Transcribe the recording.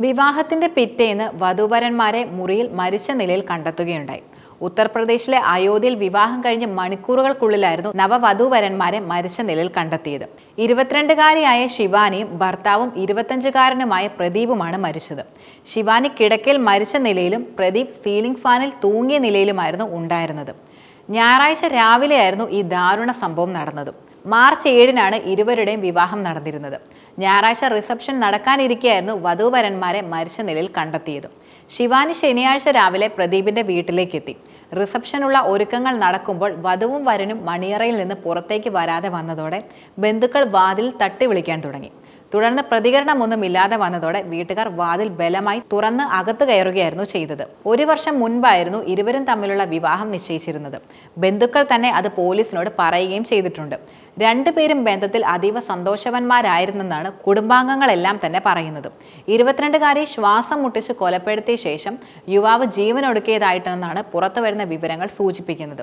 വിവാഹത്തിന്റെ പിറ്റേന്ന് വധുവരന്മാരെ മുറിയിൽ മരിച്ച നിലയിൽ കണ്ടെത്തുകയുണ്ടായി. ഉത്തർപ്രദേശിലെ അയോധ്യയിൽ വിവാഹം കഴിഞ്ഞ് മണിക്കൂറുകൾക്കുള്ളിലായിരുന്നു നവവധൂവരന്മാരെ മരിച്ച നിലയിൽ കണ്ടെത്തിയത്. ഇരുപത്തിരണ്ടുകാരിയായ ശിവാനിയും ഭർത്താവും ഇരുപത്തഞ്ചുകാരനുമായ പ്രദീപുമാണ് മരിച്ചത്. ശിവാനി കിടക്കയിൽ മരിച്ച നിലയിലും പ്രദീപ് സീലിംഗ് ഫാനിൽ തൂങ്ങിയ നിലയിലുമായിരുന്നു ഉണ്ടായിരുന്നത്. ഞായറാഴ്ച രാവിലെയായിരുന്നു ഈ ദാരുണ സംഭവം നടന്നത്. മാർച്ച് ഏഴിനാണ് ഇരുവരുടെയും വിവാഹം നടന്നിരുന്നത്. ഞായറാഴ്ച റിസപ്ഷൻ നടക്കാനിരിക്കെയായിരുന്നു വധൂവരന്മാരെ മരിച്ച നിലയിൽ കണ്ടെത്തിയത്. ശിവാനി ശനിയാഴ്ച രാവിലെ പ്രദീപിന്റെ വീട്ടിലേക്ക് എത്തി റിസപ്ഷനുള്ള ഒരുക്കങ്ങൾ നടക്കുമ്പോൾ വധുവും വരനും മണിയറയിൽ നിന്ന് പുറത്തേക്ക് വരാതെ വന്നതോടെ ബന്ധുക്കൾ വാതിൽ തട്ടി വിളിക്കാൻ തുടങ്ങി. തുടർന്ന് പ്രതികരണമൊന്നും ഇല്ലാതെ വന്നതോടെ വീട്ടുകാർ വാതിൽ ബലമായി തുറന്ന് അകത്ത് കയറുകയായിരുന്നു ചെയ്തത്. ഒരു വർഷം മുൻപായിരുന്നു ഇരുവരും തമ്മിലുള്ള വിവാഹം നിശ്ചയിച്ചിരുന്നത്. ബന്ധുക്കൾ തന്നെ അത് പോലീസിനോട് പറയുകയും ചെയ്തിട്ടുണ്ട്. രണ്ടുപേരും ബന്ധത്തിൽ അതീവ സന്തോഷവന്മാരായിരുന്നെന്നാണ് കുടുംബാംഗങ്ങളെല്ലാം തന്നെ പറയുന്നത്. ഇരുപത്തിരണ്ടുകാരി ശ്വാസം മുട്ടിച്ച് കൊലപ്പെടുത്തിയ ശേഷം യുവാവ് ജീവനൊടുക്കിയതായിട്ടെന്നാണ് പുറത്തുവരുന്ന വിവരങ്ങൾ സൂചിപ്പിക്കുന്നത്.